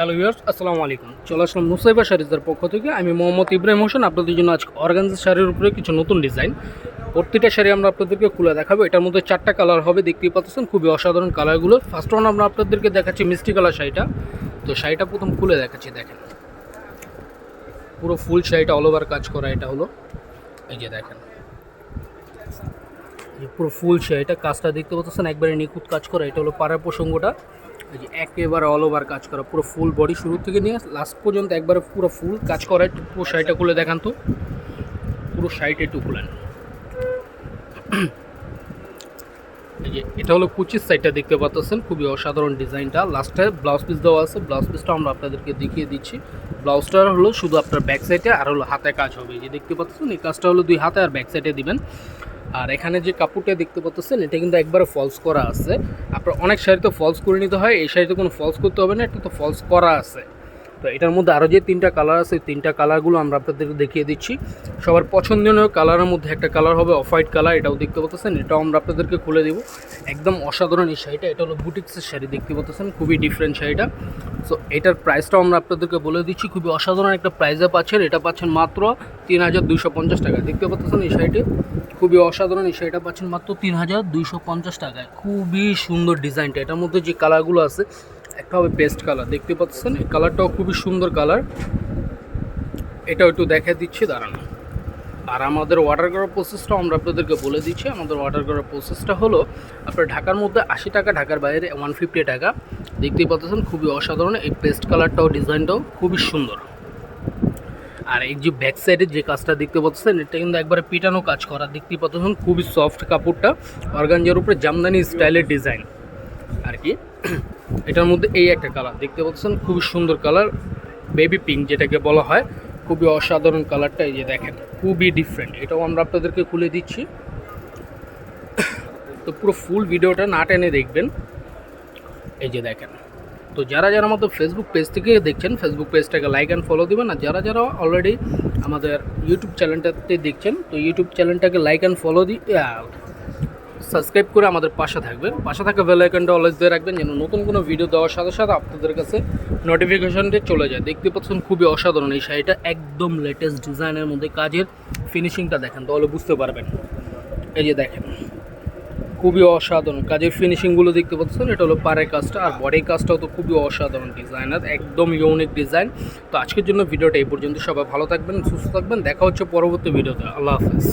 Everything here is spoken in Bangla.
হ্যালো ভিউয়ার্স আসসালামু আলাইকুম। চলে আসলাম মুসাইবা শাড়িজের পক্ষ থেকে। আমি মোহাম্মদ ইব্রাহিম হোসেন, আপনাদের জন্য আজকে অর্গানজা শাড়ির উপরে কিছু নতুন ডিজাইন। প্রত্যেকটা শাড়ি আমরা আপনাদেরকে খুলে দেখাবো। এটার মধ্যে চারটা কালার হবে, দেখতেই পাচ্ছেন, খুবই অসাধারণ কালারগুলো ফার্স্ট ওয়ান আমরা আপনাদেরকে দেখাচ্ছি মিষ্টি কালার শাড়িটা। তো শাড়িটা প্রথম খুলে দেখাচ্ছি, দেখেন। পুরো ফুল শাড়িটা অল ওভার কাজ করা এটা হলো। এই যে দেখেন। পুরো ফুল শাড়িটা কাজটা দেখতে পাচ্ছেন, একবারে নিখুঁত কাজ করা, এটা হলো পাড়ার প্রসঙ্গটা। এই যে একেবারে অল ওভার কাজ করা, পুরো ফুল বডি শুরু থেকে নিয়ে লাস্ট পর্যন্ত একবারে পুরো ফুল কাজ করা পুরো শাড়িটা খুলে দেখান তো। পুরো শাড়িটা একটু খুলেন। এই যে, এটা হলো কুচির সাইডটা দেখতে পাচ্ছেন, খুবই অসাধারণ ডিজাইনটা। লাস্টে ব্লাউজ পিস দেওয়া আছে ব্লাউজ পিসটা আমরা আপনাদেরকে দেখিয়ে দিচ্ছি। ব্লাউজটা হলো শুধু আপনার ব্যাক সাইডে আর হলো হাতে কাজ হবে। এই যে দেখতে পাচ্ছেন, এই কাজটা হলো দুই হাতে আর ব্যাক সাইডে দিবেন। আর এখানে যে কাপড়টা দেখতে পাচ্ছেন এটা কিন্তু একবারে ফলস করা আছে। আপনার অনেক শাড়িতে ফলস করে নিতে হয়, এই শাড়িতে কোনো ফলস করতে হবে না, এটা তো ফলস করা আছে। তো এটার মধ্যে আরও যে তিনটা কালার আছে তিনটা কালারগুলো আমরা আপনাদেরকে দেখিয়ে দিচ্ছি। সবার পছন্দনীয় কালারের মধ্যে একটা কালার হবে অফ হোয়াইট কালার এটাও দেখতে পাচ্ছেন এটাও আমরা আপনাদেরকে খুলে দেবো। একদম অসাধারণ এই শাড়িটা, এটা হলো বুটিক্সের শাড়ি, দেখতে পাচ্ছেন খুবই ডিফারেন্ট শাড়িটা। সো এটার প্রাইসটাও আমরা আপনাদেরকে বলে দিচ্ছি, খুবই অসাধারণ একটা প্রাইসে পাচ্ছেন, এটা পাচ্ছেন মাত্র তিন হাজার দুইশো পঞ্চাশ টাকা দেখতে পাচ্ছেন এই শাড়িটি? খুবই অসাধারণ, এই শাড়িটা পাচ্ছেন মাত্র তিন হাজার দুইশো পঞ্চাশ টাকায়। খুবই সুন্দর ডিজাইনটা, এটার মধ্যে যে কালারগুলো আছে, একটা হবে পেস্ট কালার দেখতে পাচ্ছেন? এই কালারটাও খুবই সুন্দর কালার এটাও একটু দেখা দিচ্ছি, দাঁড়ানো। আর আমাদের অর্ডার করার প্রসেসটাও আমরা আপনাদেরকে বলে দিচ্ছি। আমাদের অর্ডার করার প্রসেসটা হলো, আপনার ঢাকার মধ্যে আশি টাকা, ঢাকার বাইরে ওয়ান ফিফটি টাকা। দেখতেই পাচ্ছেন, খুবই অসাধারণ। এই পেস্ট কালারটাও, ডিজাইনটাও খুবই সুন্দর। আর এই যে ব্যাক সাইডের যে কাজটা দেখতে পাচ্ছেন, এটা কিন্তু একবারে পিটানো কাজ করা। দেখতেই পাচ্ছেন, খুবই সফট কাপড়টা, অর্গানজার উপরে জামদানি স্টাইলের ডিজাইন। আর কি, এটার মধ্যে এই একটা কালার, দেখতে পাচ্ছেন, খুবই সুন্দর কালার বেবি পিঙ্ক যেটাকে বলা হয়। খুবই অসাধারণ কালারটা এই যে দেখেন, খুবই ডিফারেন্ট এটাও আমরা আপনাদেরকে খুলে দিচ্ছি। তো পুরো ফুল ভিডিওটা না টেনে দেখবেন। এই যে দেখেন। তো যারা যারা আমাদের ফেসবুক পেজ থেকে দেখছেন ফেসবুক পেজটাকে লাইক অ্যান্ড ফলো দেবেন। আর যারা যারা অলরেডি আমাদের ইউটিউব চ্যানেলটাতে দেখছেন, তো ইউটিউব চ্যানেলটাকে like and follow the subscribe করে আমাদের পাশে থাকবেন। পাশে থাকা বেল আইকনটা অলওয়েজ দিয়ে রাখবেন, যেন নতুন কোনো ভিডিও দেওয়ার সাথে সাথে আপনাদের কাছে নোটিফিকেশনটা চলে যায়। দেখতে পাচ্ছেন খুবই অসাধারণ এই শাড়িটা, একদম লেটেস্ট ডিজাইনের মধ্যে কাজের ফিনিশিংটা দেখেন, তাহলে বুঝতে পারবেন। এই যে দেখেন। খুবই অসাধারণ। কাজের ফিনিশিংগুলো দেখতে পাচ্ছেন, এটা হলো পাড়ের কাজটা। আর বডি কাজটাও তো খুবই অসাধারণ ডিজাইনার একদম ইউনিক ডিজাইন তো আজকের জন্য ভিডিওটা এই পর্যন্ত। সবাই ভালো থাকবেন, সুস্থ থাকবেন। দেখা হচ্ছে পরবর্তী ভিডিওতে। আল্লাহ হাফেজ।